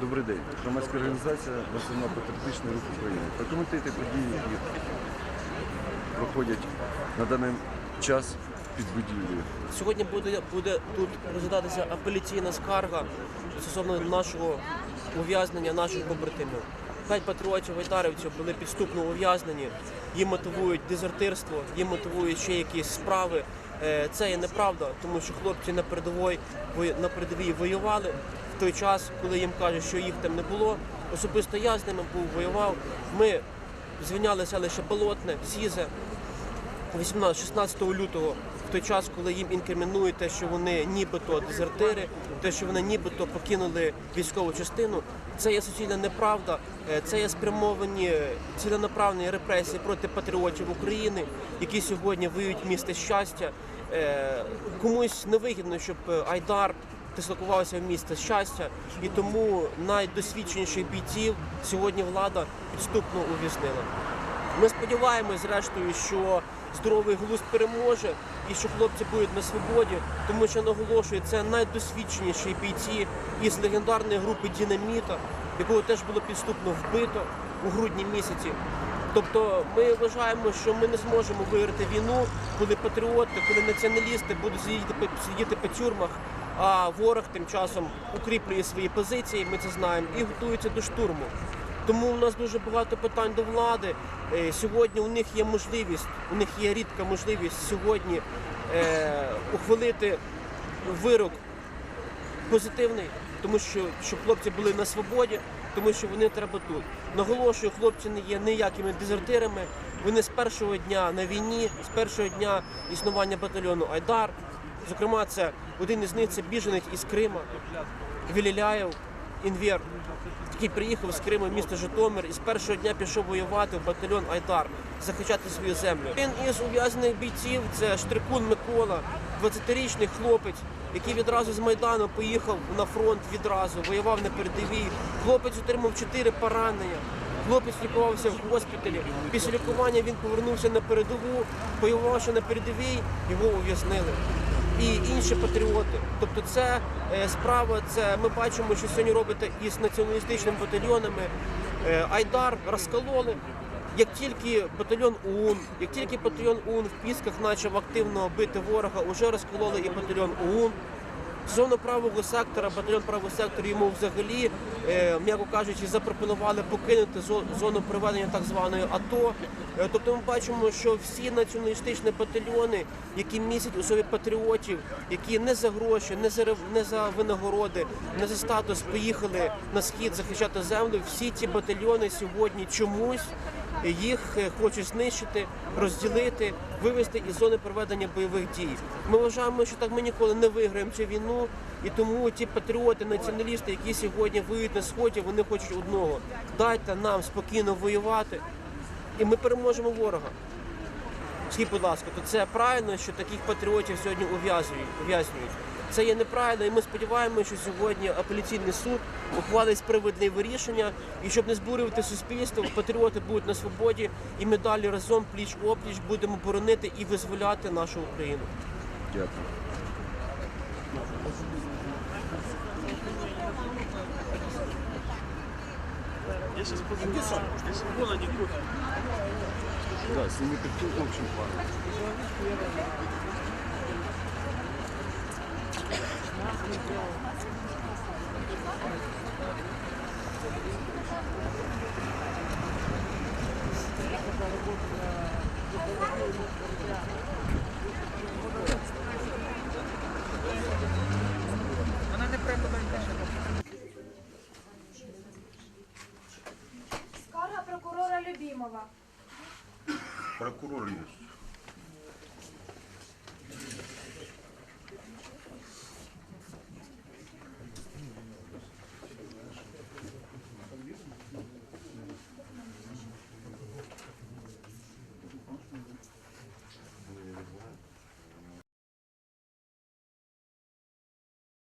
Добрий день. Громадська організація Національно-патріотичний рух України. Прокоментуйте події, які проходять на даний час під будівлею. Сьогодні буде, буде тут розглядатися апеляційна скарга стосовно нашого ув'язнення наших побратимів. П'ять патріотів айдарівців були підступно ув'язнені, їм мотивують дезертирство, їм мотивують ще якісь справи. Е, Це є неправда, тому що хлопці на передовій на передовій воювали в той час, коли їм кажуть, що їх там не було. Особисто я з ними був воював. Ми звільнялися лише Болотне, Сізе, 18-16 лютого, в той час, коли їм інкримінують те, що вони нібито дезертири, те, що вони нібито покинули військову частину, це є суцільна неправда, е, це є спрямовані ціленаправлені репресії проти патріотів України, які сьогодні воюють місце щастя. Е, Комусь невигідно, щоб е, Айдар дислокувався в місце щастя, і тому найдосвідченіших бійців сьогодні влада підступно ув'язнила. Ми сподіваємось, зрештою, що здоровий глузд переможе і що хлопці будуть на свободі, тому що наголошую, це найдосвідченіші бійці із легендарної групи Дінаміта, якого теж було підступно вбито у грудні місяці. Тобто ми вважаємо, що ми не зможемо виграти війну, коли патріоти, коли націоналісти будуть сидіти, сидіти по тюрмах, а ворог тим часом укріплює свої позиції, ми це знаємо, і готується до штурму. Тому у нас дуже багато питань до влади. Е, Сьогодні у них є можливість, у них є рідка можливість сьогодні е, ухвалити вирок позитивний, тому що щоб хлопці були на свободі, тому що вони треба тут. Наголошую, хлопці не є ніякими дезертирами. Вони з першого дня на війні, з першого дня існування батальйону Айдар. Зокрема, це один із них це біженець із Крима, Віліляєв, Інвер, який приїхав з Криму в місто Житомир і з першого дня пішов воювати в батальйон Айдар, захищати свою землю. Один із ув'язнених бійців це Штрикун Микола, 20-річний хлопець, який відразу з Майдану поїхав на фронт відразу, воював на передовій. Хлопець отримав чотири поранення. Хлопець лікувався в госпіталі. Після лікування він повернувся на передову, воювавши на передовій, його ув'язнили і інші патріоти. Тобто, це е, справа, це ми бачимо, що сьогодні робите із націоналістичними батальйонами. Е, Айдар розкололи. Як тільки батальйон ОУН, як тільки батальйон ОУН в Пісках почав активно бити ворога, уже розкололи і батальйон ОУН. Зону правого сектора, батальйон правого сектору йому взагалі, е, м'яко кажучи, запропонували покинути зо- зону проведення так званої АТО. Е, тобто ми бачимо, що всі націоналістичні батальйони, які містять у собі патріотів, які не за гроші, не за не за винагороди, не за статус поїхали на схід захищати землю. Всі ці батальйони сьогодні чомусь їх е, хочуть знищити, розділити, вивести із зони проведення бойових дій. Ми вважаємо, що так ми ніколи не виграємо цю війну, і тому ті патріоти, націоналісти, які сьогодні воюють на сході, вони хочуть одного: дайте нам спокійно воювати, і ми переможемо ворога. Скажіть, будь ласка, то це правильно, що таких патріотів сьогодні ув'язують, ув'язнюють? Це є неправильно, і ми сподіваємося, що сьогодні апеляційний суд ухвалить справедливе рішення, і щоб не збурювати суспільство, патріоти будуть на свободі, і ми далі разом пліч опліч будемо боронити і визволяти нашу Україну. Дякую. Я сейчас позову. Если вон они кофе. Да, с сними картинку, в общем, плане. Скарга прокурора Любімова. procurou isso.